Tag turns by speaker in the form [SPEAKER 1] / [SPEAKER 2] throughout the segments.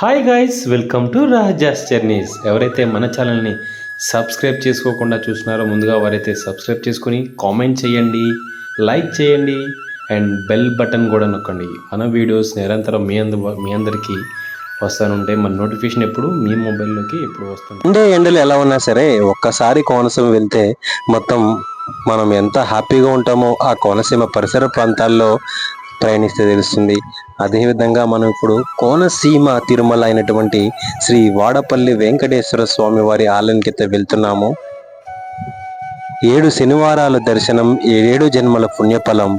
[SPEAKER 1] Hi guys welcome to Raja's journeys ఎవరైతే మన ఛానల్ని సబ్స్క్రైబ్ చేసుకోకుండా చూస్తున్నారో ముందుగా వారైతే సబ్స్క్రైబ్ చేసుకొని కామెంట్ చేయండి లైక్ చేయండి అండ్ బెల్ బటన్ కూడా నొక్కండి. మన వీడియోస్ నిరంతరం మీ అందు మీ అందరికీ వస్తానుంటే మన నోటిఫికేషన్ ఎప్పుడు మీ మొబైల్లోకి ఎప్పుడు వస్తుంది.
[SPEAKER 2] ఉండే ఎండలు ఎలా ఉన్నా సరే ఒక్కసారి కోనసీమ వెళ్తే మొత్తం మనం ఎంత హ్యాపీగా ఉంటామో ఆ కోనసీమ పరిసర ప్రాంతాల్లో ప్రయాణిస్తే తెలుస్తుంది. అదేవిధంగా మనం ఇప్పుడు కోనసీమ తిరుమల అయినటువంటి శ్రీ వాడపల్లి వెంకటేశ్వర స్వామి వారి ఆలయానికి వెళ్తున్నాము. ఏడు శనివారాల దర్శనం ఏడు జన్మల పుణ్యఫలం.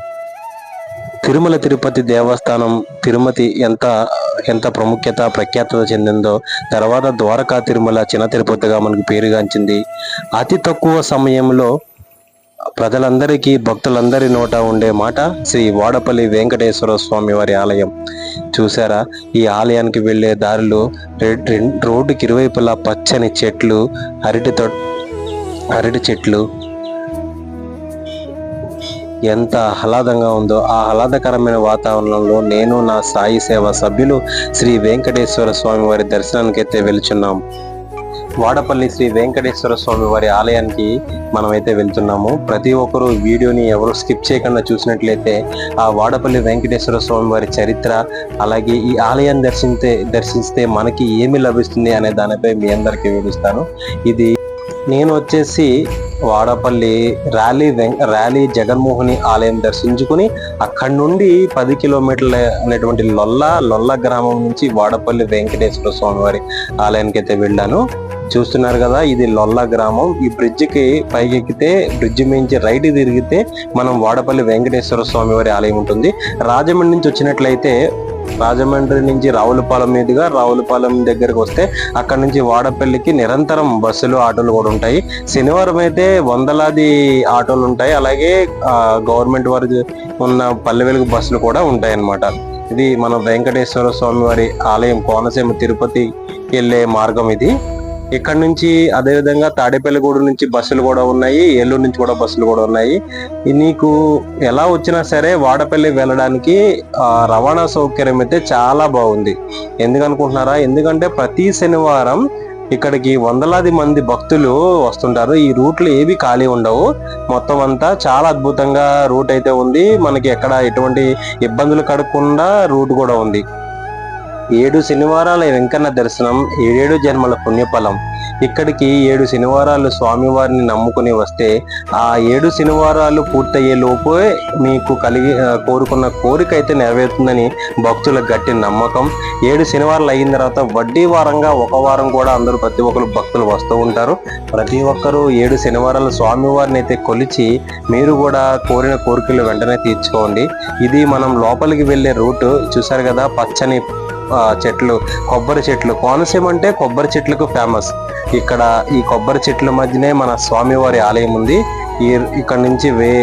[SPEAKER 2] తిరుమల తిరుపతి దేవస్థానం తిరుమతి ఎంత ఎంత ప్రాముఖ్యత ప్రఖ్యాతత చెందిందో తర్వాత ద్వారకా తిరుమల చిన్న తిరుపతిగా మనకు పేరుగాంచింది. అతి తక్కువ సమయంలో ప్రజలందరికీ భక్తులందరి నోట ఉండే మాట శ్రీ వాడపల్లి వెంకటేశ్వర స్వామి వారి ఆలయం. చూసారా ఈ ఆలయానికి వెళ్ళే దారిలో రెడ్- రోడ్డుకి ఇరువైపులా పచ్చని చెట్లు అరటి తొ అరటి చెట్లు. ఎంత ఆహ్లాదంగా ఉందో ఆ ఆహ్లాదకరమైన వాతావరణంలో నేను నా సాయి సేవ సభ్యులు శ్రీ వెంకటేశ్వర స్వామి వారి దర్శనానికి అయితే వాడపల్లి శ్రీ వెంకటేశ్వర స్వామి వారి ఆలయానికి మనమైతే వెళ్తున్నాము. ప్రతి ఒక్కరూ వీడియోని ఎవరు స్కిప్ చేయకుండా చూసినట్లయితే ఆ వాడపల్లి వెంకటేశ్వర స్వామి వారి చరిత్ర అలాగే ఈ ఆలయాన్ని దర్శిస్తే దర్శిస్తే మనకి ఏమి లభిస్తుంది అనే దానిపై మీ అందరికీ వివరిస్తాను. ఇది నేను వచ్చేసి వాడపల్లి ర్యాలీ వెం ర్యాలీ జగన్మోహని ఆలయం దర్శించుకుని అక్కడి నుండి పది కిలోమీటర్ల అనేటువంటి లొల్ల లొల్ల గ్రామం నుంచి వాడపల్లి వెంకటేశ్వర స్వామి వారి ఆలయానికి అయితే వెళ్ళాను. చూస్తున్నారు కదా ఇది లొల్ల గ్రామం. ఈ బ్రిడ్జికి పైకెక్కితే బ్రిడ్జి మించి రైట్ తిరిగితే మనం వాడపల్లి వెంకటేశ్వర స్వామి వారి ఆలయం ఉంటుంది. రాజమండ్రి నుంచి వచ్చినట్లయితే రాజమండ్రి నుంచి రావులపాలెం మీదుగా రావులపాలెం దగ్గరకు వస్తే అక్కడ నుంచి వాడపల్లికి నిరంతరం బస్సులు ఆటోలు కూడా ఉంటాయి. శనివారం అయితే వందలాది ఆటోలు ఉంటాయి. అలాగే గవర్నమెంట్ వారి ఉన్న పల్లె వెలుగు బస్సులు కూడా ఉంటాయి అన్నమాట ఇది మన వెంకటేశ్వర స్వామి వారి ఆలయం కోనసీమ తిరుపతి వెళ్ళే మార్గం ఇది. ఇక్కడ నుంచి అదే విధంగా తాడేపల్లిగూడు నుంచి బస్సులు కూడా ఉన్నాయి ఏలూరు నుంచి కూడా బస్సులు కూడా ఉన్నాయి. నీకు ఎలా వచ్చినా సరే వాడపల్లి వెళ్ళడానికి రవాణా సౌకర్యం అయితే చాలా బాగుంది. ఎందుకనుకుంటున్నారా ఎందుకంటే ప్రతి శనివారం ఇక్కడికి వందలాది మంది భక్తులు వస్తుంటారు. ఈ రూట్లు ఏవి ఖాళీ ఉండవు. మొత్తం అంతా చాలా అద్భుతంగా రూట్ అయితే ఉంది. మనకి ఎక్కడ ఎటువంటి ఇబ్బందులు కడగకుండా రూట్ కూడా ఉంది. ఏడు శనివారాల వెంకన్న దర్శనం ఏడేడు జన్మల పుణ్యఫలం. ఇక్కడికి ఏడు శనివారాలు స్వామివారిని నమ్ముకుని వస్తే ఆ ఏడు శనివారాలు పూర్తయ్యే లోపే మీకు కలిగి కోరుకున్న కోరిక అయితే నెరవేరుతుందని భక్తుల గట్టి నమ్మకం. ఏడు శనివారాలు అయిన తర్వాత వడ్డీ వారంగా ఒక వారం కూడా అందరూ ప్రతి ఒక్కరు భక్తులు వస్తూ ఉంటారు. ప్రతి ఒక్కరూ ఏడు శనివారాలు స్వామివారిని అయితే కొలిచి మీరు కూడా కోరిన కోరికలు వెంటనే తీర్చుకోండి. ఇది మనం లోపలికి వెళ్ళే రూట్. చూసారు కదా పచ్చని చెట్లు కొబ్బరి చెట్లు. కోనసీమ అంటే కొబ్బరి చెట్లకు ఫేమస్ ఇక్కడ ఈ కొబ్బరి చెట్ల మధ్యనే మన స్వామివారి ఆలయం ఉంది. ఈ ఇక్కడ నుంచి వే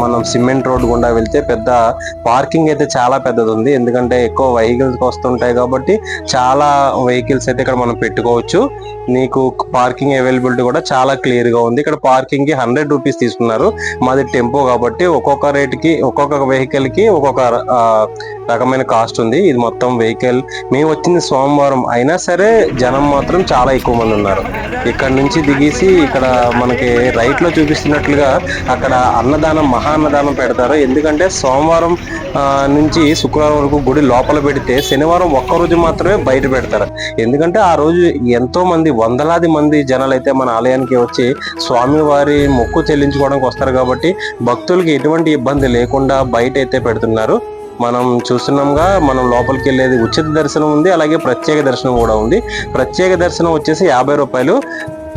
[SPEAKER 2] మనం సిమెంట్ రోడ్ గుండా వెళ్తే పెద్ద పార్కింగ్ అయితే చాలా పెద్దది ఉంది ఎందుకంటే ఎక్కువ వెహికల్స్ వస్తుంటాయి కాబట్టి చాలా వెహికల్స్ అయితే ఇక్కడ మనం పెట్టుకోవచ్చు. నీకు పార్కింగ్ అవైలబిలిటీ కూడా చాలా క్లియర్గా ఉంది. ఇక్కడ పార్కింగ్కి హండ్రెడ్ రూపీస్ తీసుకున్నారు. మాది టెంపో కాబట్టి ఒక్కొక్క రేట్కి ఒక్కొక్క వెహికల్కి ఒక్కొక్క రకమైన కాస్ట్ ఉంది. ఇది మొత్తం వెహికల్. మేము వచ్చింది సోమవారం. అయినా సరే జనం మాత్రం చాలా ఎక్కువ మంది ఉన్నారు. ఇక్కడ నుంచి దిగేసి ఇక్కడ మనకి రైట్లో చెప్పినట్లుగా అక్కడ అన్నదానం మహా అన్నదానం పెడతారు. ఎందుకంటే సోమవారం నుంచి శుక్రవారం వరకు గుడి లోపల పెడితే శనివారం ఒక్క రోజు మాత్రమే బయట పెడతారు. ఎందుకంటే ఆ రోజు ఎంతో మంది వందలాది మంది జనాలు అయితే మన ఆలయానికి వచ్చి స్వామివారి మొక్కు చెల్లించుకోవడానికి వస్తారు కాబట్టి భక్తులకి ఎటువంటి ఇబ్బంది లేకుండా బయట అయితే పెడుతున్నారు. మనం చూస్తున్నాంగా మనం లోపలికి వెళ్ళేది ఉచిత దర్శనం ఉంది అలాగే ప్రత్యేక దర్శనం కూడా ఉంది. ప్రత్యేక దర్శనం వచ్చేసి యాభై రూపాయలు.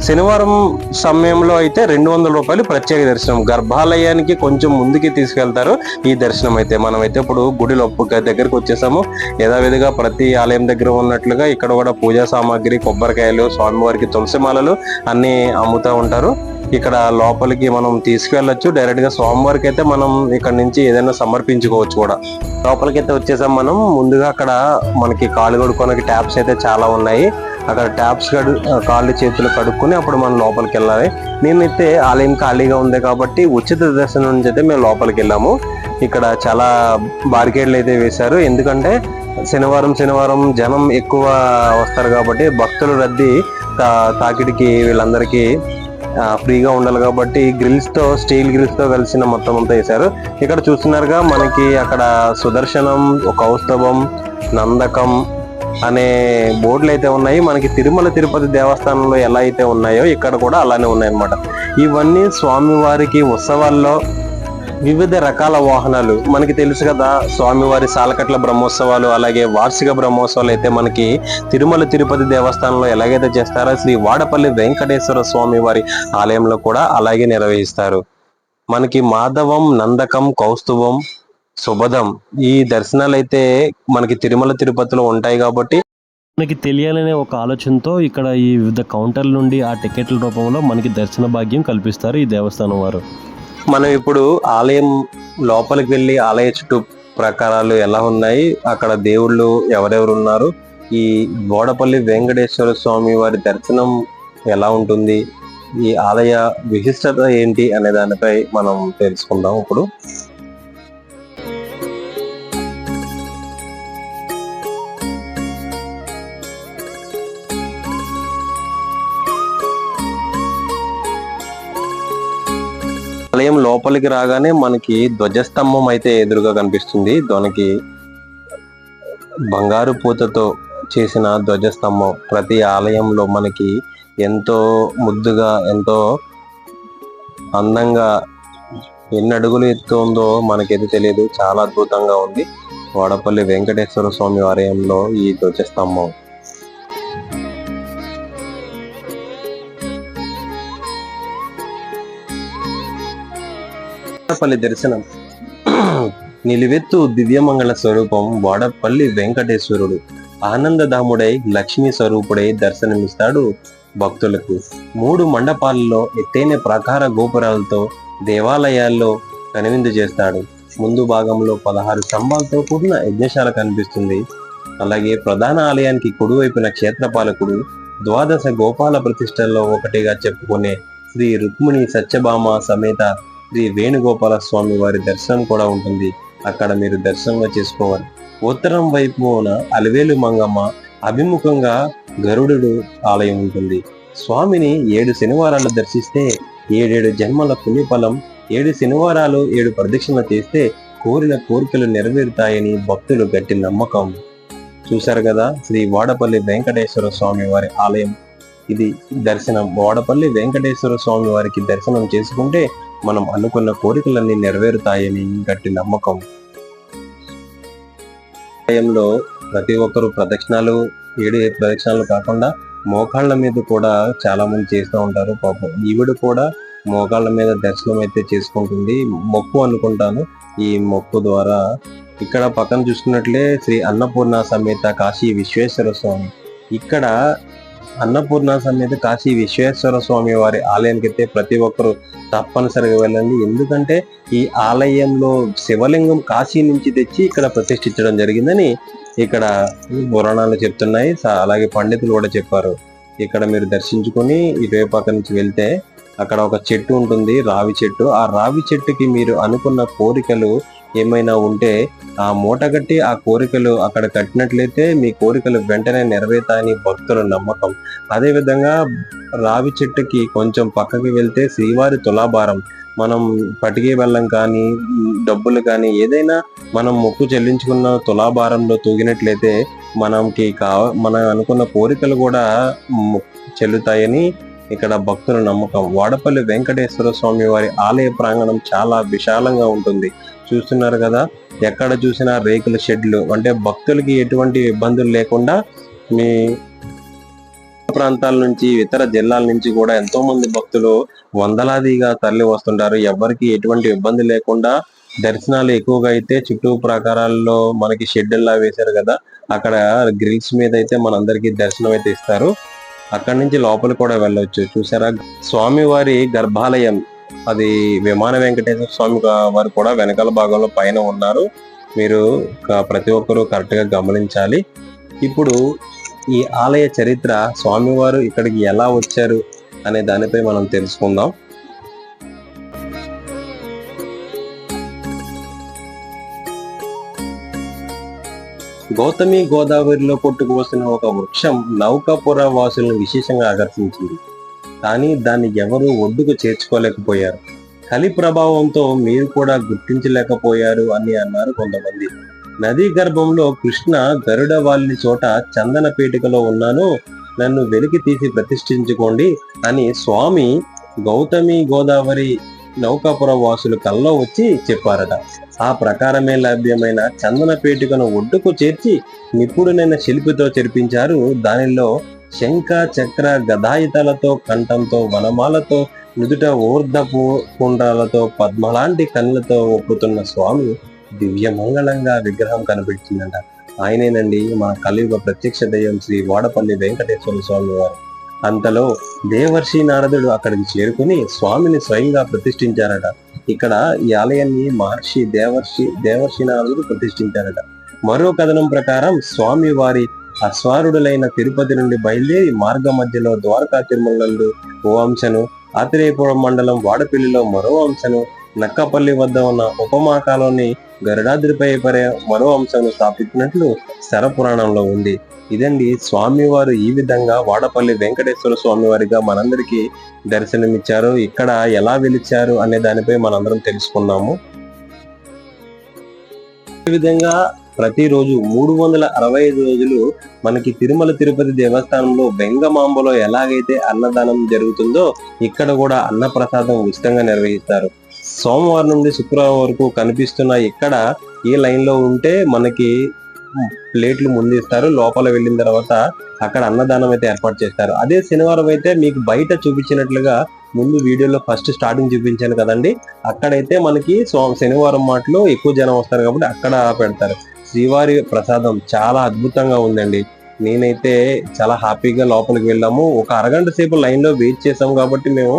[SPEAKER 2] శనివారం సమయంలో అయితే రెండు వందల రూపాయలు ప్రత్యేక దర్శనం. గర్భాలయానికి కొంచెం ముందుకి తీసుకెళ్తారు. ఈ దర్శనం అయితే మనం అయితే ఇప్పుడు గుడి లోపు దగ్గరకు వచ్చేసాము. యథావిధిగా ప్రతి ఆలయం దగ్గర ఉన్నట్లుగా ఇక్కడ కూడా పూజా సామాగ్రి కొబ్బరికాయలు స్వామివారికి తులసిమాలలు మాలలు అమ్ముతూ ఉంటారు. ఇక్కడ లోపలికి మనం తీసుకెళ్ళచ్చు. డైరెక్ట్గా స్వామివారికి అయితే మనం ఇక్కడ నుంచి ఏదైనా సమర్పించుకోవచ్చు కూడా. లోపలికి అయితే వచ్చేసాం మనం. ముందుగా అక్కడ మనకి కాలు కడుక్కోనికి ట్యాప్స్ అయితే చాలా ఉన్నాయి. అక్కడ ట్యాప్స్ కడు కాళ్ళు చేతులు కడుక్కొని అప్పుడు మనం లోపలికి వెళ్ళాలి. మేమైతే ఆలయం ఖాళీగా ఉంది కాబట్టి ఉచిత దర్శనం నుంచి అయితే మేము లోపలికి వెళ్ళాము. ఇక్కడ చాలా బార్గేడ్లు అయితే వేశారు. ఎందుకంటే శనివారం శనివారం జనం ఎక్కువ వస్తారు కాబట్టి భక్తులు రద్దీ తా- తాకిడికి వీళ్ళందరికీ ఫ్రీగా ఉండాలి కాబట్టి గ్రిల్స్తో స్టీల్ గ్రిల్స్తో కలిసిన మొత్తం అంతా వేశారు. ఇక్కడ చూస్తున్నారుగా మనకి అక్కడ సుదర్శనం కౌస్తభం నందకం అనే బోర్డులు అయితే ఉన్నాయి. మనకి తిరుమల తిరుపతి దేవస్థానంలో ఎలా అయితే ఉన్నాయో ఇక్కడ కూడా అలానే ఉన్నాయన్నమాట. ఇవన్నీ స్వామివారికి ఉత్సవాల్లో వివిధ రకాల వాహనాలు. మనకి తెలుసు కదా స్వామివారి సాలకట్ల బ్రహ్మోత్సవాలు అలాగే వార్షిక బ్రహ్మోత్సవాలు అయితే మనకి తిరుమల తిరుపతి దేవస్థానంలో ఎలాగైతే చేస్తారో శ్రీ వాడపల్లి వెంకటేశ్వర స్వామి వారి ఆలయంలో కూడా అలాగే నిర్వహిస్తారు. మనకి మాధవం నందకం కౌస్తువం శుభదం. ఈ దర్శనాలు అయితే మనకి తిరుమల తిరుపతిలో ఉంటాయి కాబట్టి
[SPEAKER 3] మనకి తెలియాలనే ఒక ఆలోచనతో ఇక్కడ ఈ వివిధ కౌంటర్ల నుండి ఆ టికెట్ల రూపంలో మనకి దర్శన భాగ్యం కల్పిస్తారు ఈ దేవస్థానం వారు.
[SPEAKER 2] మనం ఇప్పుడు ఆలయం లోపలికి వెళ్ళి ఆలయ చుట్టూ ప్రకారాలు ఎలా ఉన్నాయి అక్కడ దేవుళ్ళు ఎవరెవరు ఉన్నారు ఈ బోడపల్లి వెంకటేశ్వర స్వామి వారి దర్శనం ఎలా ఉంటుంది ఈ ఆలయ విశిష్టత ఏంటి అనే దానిపై మనం తెలుసుకుందాం ఇప్పుడు. ఆలయం లోపలికి రాగానే మనకి ధ్వజస్తంభం అయితే ఎదురుగా కనిపిస్తుంది. దానికి బంగారు పూతతో చేసిన ధ్వజస్తంభం. ప్రతి ఆలయంలో మనకి ఎంతో ముద్దుగా ఎంతో అందంగా ఎన్ని అడుగులు ఎత్తు ఉందో మనకైతే తెలియదు. చాలా అద్భుతంగా ఉంది. వాడపల్లి వెంకటేశ్వర స్వామి ఆలయంలో ఈ ధ్వజస్తంభం. వాడపల్లి దర్శనం. నిలువెత్తు దివ్యమంగళ స్వరూపం వాడపల్లి వెంకటేశ్వరుడు. ఆనందధాముడై లక్ష్మీ స్వరూపుడై దర్శనమిస్తాడు భక్తులకు. మూడు మండపాలలో ఎత్తైన ప్రాకార గోపురాలతో దేవాలయాల్లో కనువిందు చేస్తాడు. ముందు భాగంలో పదహారు స్తంభాలతో కూడిన యజ్ఞశాల కనిపిస్తుంది. అలాగే ప్రధాన ఆలయానికి కుడివైపున క్షేత్రపాలకుడు ద్వాదశ గోపాల ప్రతిష్టల్లో ఒకటిగా చెప్పుకునే శ్రీ రుక్మిణి సత్యభామ సమేత శ్రీ వేణుగోపాల స్వామి వారి దర్శనం కూడా ఉంటుంది. అక్కడ మీరు దర్శనంగా చేసుకోవాలి. ఉత్తరం వైపున అలవేలు మంగమ్మ అభిముఖంగా గరుడు ఆలయం ఉంటుంది. స్వామిని ఏడు శనివారాలు దర్శిస్తే ఏడేడు జన్మల పుణ్యఫలం ఏడు శనివారాలు ఏడు ప్రదక్షిణ చేస్తే కోరిన కోరికలు నెరవేరుతాయని భక్తులు గట్టి నమ్మకం. చూశారు కదా శ్రీ వాడపల్లి వెంకటేశ్వర స్వామి వారి ఆలయం. ఇది దర్శనం. వాడపల్లి వెంకటేశ్వర స్వామి వారికి దర్శనం చేసుకుంటే మనం అనుకున్న కోరికలన్నీ నెరవేరుతాయని గట్టి నమ్మకం. ఆలయంలో ప్రతి ఒక్కరు ప్రదక్షిణాలు ఏడు ప్రదక్షిణాలు కాకుండా మోకాళ్ళ మీద కూడా చాలా మంది చేస్తూ ఉంటారు. పాపం ఈవిడ కూడా మోకాళ్ళ మీద దర్శనం అయితే చేసుకుంటుంది. మొక్కు అనుకుంటాను. ఈ మొక్కు ద్వారా ఇక్కడ పక్కన చూసుకున్నట్లే శ్రీ అన్నపూర్ణ సమేత కాశీ విశ్వేశ్వర స్వామి. ఇక్కడ అన్నపూర్ణ సమేత కాశీ విశ్వేశ్వర స్వామి వారి ఆలయానికి అయితే ప్రతి ఒక్కరూ తప్పనిసరిగా వెళ్ళండి. ఎందుకంటే ఈ ఆలయంలో శివలింగం కాశీ నుంచి తెచ్చి ఇక్కడ ప్రతిష్ఠించడం జరిగిందని ఇక్కడ పురాణాలు చెప్తున్నాయి. అలాగే పండితులు కూడా చెప్పారు. ఇక్కడ మీరు దర్శించుకొని ఇటువైపు పక్క నుంచి వెళ్తే అక్కడ ఒక చెట్టు ఉంటుంది రావి చెట్టు. ఆ రావి చెట్టుకి మీరు అనుకున్న కోరికలు ఏమైనా ఉంటే ఆ మూట కట్టి ఆ కోరికలు అక్కడ కట్టినట్లయితే మీ కోరికలు వెంటనే నెరవేరుతాయని భక్తుల నమ్మకం. అదేవిధంగా రావి చెట్టుకి కొంచెం పక్కకి వెళ్తే శ్రీవారి తులాభారం. మనం పటికే బెల్లం కానీ డబ్బులు కానీ ఏదైనా మనం మొక్కు చెల్లించుకున్న తులాభారంలో తూగినట్లయితే మనకి కావ మనం అనుకున్న కోరికలు కూడా చెల్లుతాయని ఇక్కడ భక్తుల నమ్మకం. వాడపల్లి వెంకటేశ్వర స్వామి వారి ఆలయ ప్రాంగణం చాలా విశాలంగా ఉంటుంది. చూస్తున్నారు కదా ఎక్కడ చూసినా రేకుల షెడ్లు. అంటే భక్తులకి ఎటువంటి ఇబ్బందులు లేకుండా మీ ప్రాంతాల నుంచి ఇతర జిల్లాల నుంచి కూడా ఎంతో మంది భక్తులు వందలాదిగా తరలి వస్తుంటారు. ఎవరికి ఎటువంటి ఇబ్బంది లేకుండా దర్శనాలు ఎక్కువగా అయితే చుట్టూ ప్రాకారాల్లో మనకి షెడ్యూల్లా వేశారు కదా అక్కడ గ్రిల్స్ మీద అయితే మనందరికి దర్శనం అయితే ఇస్తారు. అక్కడి నుంచి లోపల కూడా వెళ్ళవచ్చు చూసారా? స్వామి వారి గర్భాలయం అది విమాన వెంకటేశ్వర స్వామి వారు కూడా వెనకాల భాగంలో పైన ఉన్నారు. మీరు ప్రతి ఒక్కరూ కరెక్ట్గా గమనించాలి. ఇప్పుడు ఈ ఆలయ చరిత్ర స్వామివారు ఇక్కడికి ఎలా వచ్చారు అనే దానిపై మనం తెలుసుకుందాం. గౌతమి గోదావరిలో కొట్టుకువస్తున్న ఒక వృక్షం నౌకాపుర వాసులను విశేషంగా ఆకర్షించింది. కానీ దాన్ని ఎవరూ ఒడ్డుకు చేర్చుకోలేకపోయారు. కలి ప్రభావంతో మీరు కూడా గుర్తించలేకపోయారు అని అన్నారు కొంతమంది. నదీ గర్భంలో కృష్ణ గరుడ వాళ్ళి చోట చందన పీఠికలో ఉన్నాను నన్ను వెలికి తీసి ప్రతిష్ఠించుకోండి అని స్వామి గౌతమి గోదావరి నౌకాపుర వాసులు కల్లో వచ్చి చెప్పారట. ఆ ప్రకారమే లభ్యమైన చందన పేటికను ఒడ్డుకు చేర్చి నిపుణుడైన శిల్పితో చెరిపించారు. దానిలో శంఖ చక్ర గదాయితలతో కంఠంతో వనమాలతో నుదుట ఊర్ధపు కుండ్రాలతో పద్మలాంటి కళ్ళతో ఒప్పుతున్న స్వామి దివ్యమంగళంగా విగ్రహం కనిపించిందంట. ఆయనేనండి మన కలియుగ ప్రత్యక్ష దయ్యం శ్రీ వాడపల్లి వెంకటేశ్వర స్వామి వారు. అంతలో దేవర్షి నారదుడు అక్కడికి చేరుకుని స్వామిని స్వయంగా ప్రతిష్ఠించారట. ఇక్కడ ఈ ఆలయాన్ని మహర్షి దేవర్షి దేవర్షి నారదుడు ప్రతిష్ఠించారట. మరో కథనం ప్రకారం స్వామి వారి అస్వారుడులైన తిరుపతి నుండి బయలుదేరి మార్గ మధ్యలో ద్వారకా తిరుమలలో ఓ అంశను ఆత్రేయపురం మండలం వాడపల్లిలో మరో అంశను నక్కపల్లి వద్ద ఉన్న ఉపమాకాలోని గరుడాద్రిపై పరే మరో అంశను స్థాపించినట్లు శర పురాణంలో ఉంది. ఇదండి స్వామివారు ఈ విధంగా వాడపల్లి వెంకటేశ్వర స్వామివారిగా మనందరికీ దర్శనమిచ్చారు. ఇక్కడ ఎలా వెలిచారు అనే దానిపై మనందరం తెలుసుకున్నాము ఈ విధంగా ప్రతిరోజు మూడు వందల అరవై ఐదు రోజులు మనకి తిరుమల తిరుపతి దేవస్థానంలో బెంగమాంబలో ఎలాగైతే అన్నదానం జరుగుతుందో ఇక్కడ కూడా అన్నప్రసాదం ఉచితంగా నిర్వహిస్తారు. సోమవారం నుండి శుక్రవారం వరకు కనిపిస్తున్న ఇక్కడ ఈ లైన్లో ఉంటే మనకి ప్లేట్లు ముందిస్తారు లోపల వెళ్ళిన తర్వాత అక్కడ అన్నదానం అయితే ఏర్పాటు చేస్తారు. అదే శనివారం అయితే మీకు బయట చూపించినట్లుగా ముందు వీడియోలో ఫస్ట్ స్టార్టింగ్ చూపించాను కదండి. అక్కడైతే మనకి సో- శనివారం మాటలో ఎక్కువ జనం వస్తారు కాబట్టి అక్కడ పెడతారు. శ్రీవారి ప్రసాదం చాలా అద్భుతంగా ఉందండి. నేనైతే చాలా హ్యాపీగా లోపలికి వెళ్ళాము. ఒక అరగంట సేపు లైన్లో వెయిట్ చేసాం కాబట్టి మేము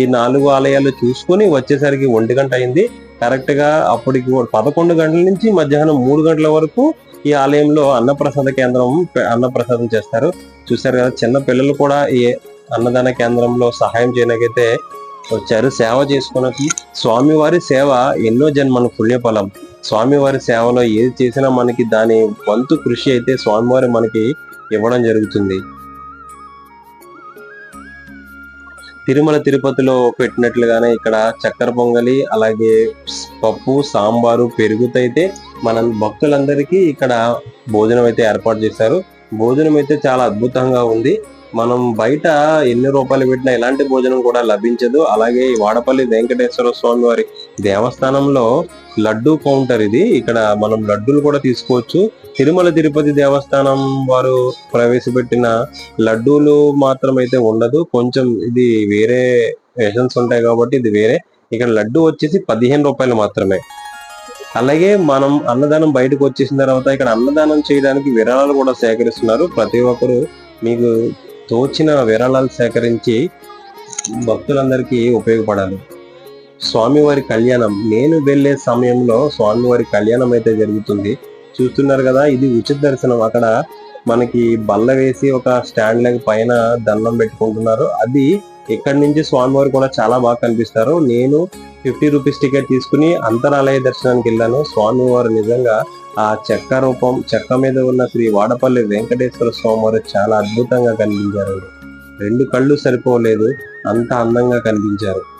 [SPEAKER 2] ఈ నాలుగు ఆలయాలు చూసుకొని వచ్చేసరికి ఒంటి గంట అయింది. కరెక్ట్గా అప్పటికి పదకొండు గంటల నుంచి మధ్యాహ్నం మూడు గంటల వరకు ఈ ఆలయంలో అన్నప్రసాద కేంద్రం అన్నప్రసాదం చేస్తారు. చూసారు కదా చిన్న పిల్లలు కూడా ఈ అన్నదాన కేంద్రంలో సహాయం చేయడానికైతే వచ్చారు. సేవ చేసుకున్నకి స్వామివారి సేవ ఎన్నో జన్మను పుణ్యఫలం. స్వామివారి సేవలో ఏది చేసినా మనకి దాని వంతు కృషి అయితే స్వామివారి మనకి ఇవ్వడం జరుగుతుంది. తిరుమల తిరుపతిలో పెట్టినట్లుగానే ఇక్కడ చక్కెర పొంగలి అలాగే పప్పు సాంబారు పెరుగుతైతే మన భక్తులందరికీ ఇక్కడ భోజనం అయితే ఏర్పాటు చేశారు. భోజనం అయితే చాలా అద్భుతంగా ఉంది. మనం బయట ఎన్ని రూపాయలు పెట్టినా ఎలాంటి భోజనం కూడా లభించదు. అలాగే వాడపల్లి వెంకటేశ్వర స్వామి వారి దేవస్థానంలో లడ్డు కౌంటర్ ఇది. ఇక్కడ మనం లడ్డూలు కూడా తీసుకోవచ్చు. తిరుమల తిరుపతి దేవస్థానం వారు ప్రవేశపెట్టిన లడ్డూలు మాత్రం అయితే ఉండదు. కొంచెం ఇది వేరే ఎషన్స్ ఉంటాయి కాబట్టి ఇది వేరే. ఇక్కడ లడ్డు వచ్చేసి పదిహేను రూపాయలు మాత్రమే. అలాగే మనం అన్నదానం బయటకు వచ్చేసిన తర్వాత ఇక్కడ అన్నదానం చేయడానికి విరాళాలు కూడా సేకరిస్తున్నారు. ప్రతి ఒక్కరు మీకు తోచిన విరాళాలు సేకరించి భక్తులందరికీ ఉపయోగపడాలి. స్వామివారి కళ్యాణం. నేను వెళ్ళే సమయంలో స్వామివారి కళ్యాణం అయితే జరుగుతుంది. చూస్తున్నారు కదా ఇది ఉచిత దర్శనం. అక్కడ మనకి బల్ల వేసి ఒక స్టాండ్ లెగ్ పైన దండం పెట్టుకుంటున్నారు. అది ఇక్కడ నుంచి స్వామివారు కూడా చాలా బాగా కనిపిస్తారు. నేను ఫిఫ్టీ రూపీస్ టికెట్ తీసుకుని అంతరాలయ దర్శనానికి వెళ్ళాను. స్వామివారు నిజంగా ఆ చెక్క రూపం చెక్క మీద ఉన్న శ్రీ వాడపల్లి వెంకటేశ్వర స్వామివారు చాలా అద్భుతంగా కనిపించారు రెండు కళ్ళు సరిపోలేదు అంత అందంగా కనిపించారు.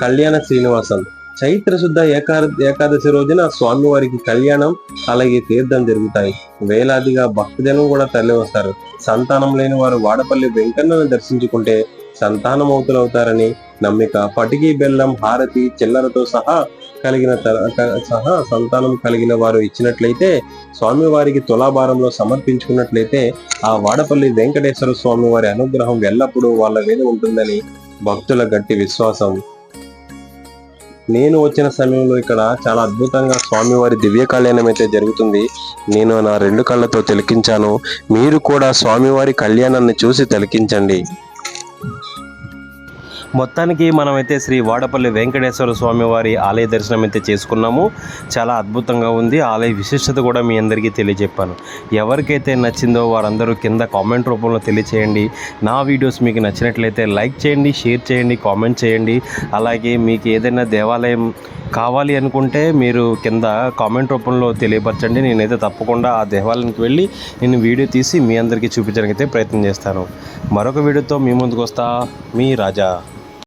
[SPEAKER 2] కళ్యాణ శ్రీనివాసం చైత్ర శుద్ధ ఏకా ఏకాదశి రోజున స్వామివారికి కళ్యాణం అలాగే తీర్థం జరుగుతాయి. వేలాదిగా భక్తజనం కూడా తరలి వస్తారు సంతానం లేని వారు వాడపల్లి వెంకన్నను దర్శించుకుంటే సంతానమవుతులవుతారని నమ్మిక పటికి బెల్లం హారతి చిల్లరతో సహా కలిగిన త- సహా సంతానం కలిగిన వారు ఇచ్చినట్లయితే స్వామివారికి తులాభారంలో సమర్పించుకున్నట్లయితే ఆ వాడపల్లి వెంకటేశ్వర స్వామి వారి అనుగ్రహం ఎల్లప్పుడూ వాళ్ళ మీద ఉంటుందని భక్తుల గట్టి విశ్వాసం. నేను వచ్చిన సమయంలో ఇక్కడ చాలా అద్భుతంగా స్వామివారి దివ్య కళ్యాణం అయితే జరుగుతుంది. నేను నా రెండు కళ్ళతో తిలకించాను. మీరు కూడా స్వామివారి కళ్యాణాన్ని చూసి తిలకించండి.
[SPEAKER 3] మొత్తానికి మనమైతే శ్రీ వాడపల్లి వెంకటేశ్వర స్వామి వారి ఆలయ దర్శనం అయితే చేసుకున్నాము. చాలా అద్భుతంగా ఉంది. ఆలయ విశిష్టత కూడా మీ అందరికీ తెలియజెప్పాను. ఎవరికైతే నచ్చిందో వారందరూ కింద కామెంట్ రూపంలో తెలియచేయండి. నా వీడియోస్ మీకు నచ్చినట్లయితే లైక్ చేయండి షేర్ చేయండి కామెంట్ చేయండి. అలాగే మీకు ఏదైనా దేవాలయం కావాలి అనుకుంటే మీరు కింద కామెంట్ రూపంలో తెలియపరచండి. నేనైతే తప్పకుండా ఆ దేవాలయానికి వెళ్ళి నేను వీడియో తీసి మీ అందరికీ చూపించడానికి అయితే ప్రయత్నం చేస్తాను. మరొక వీడియోతో మీ ముందుకు వస్తా. మీ రాజా.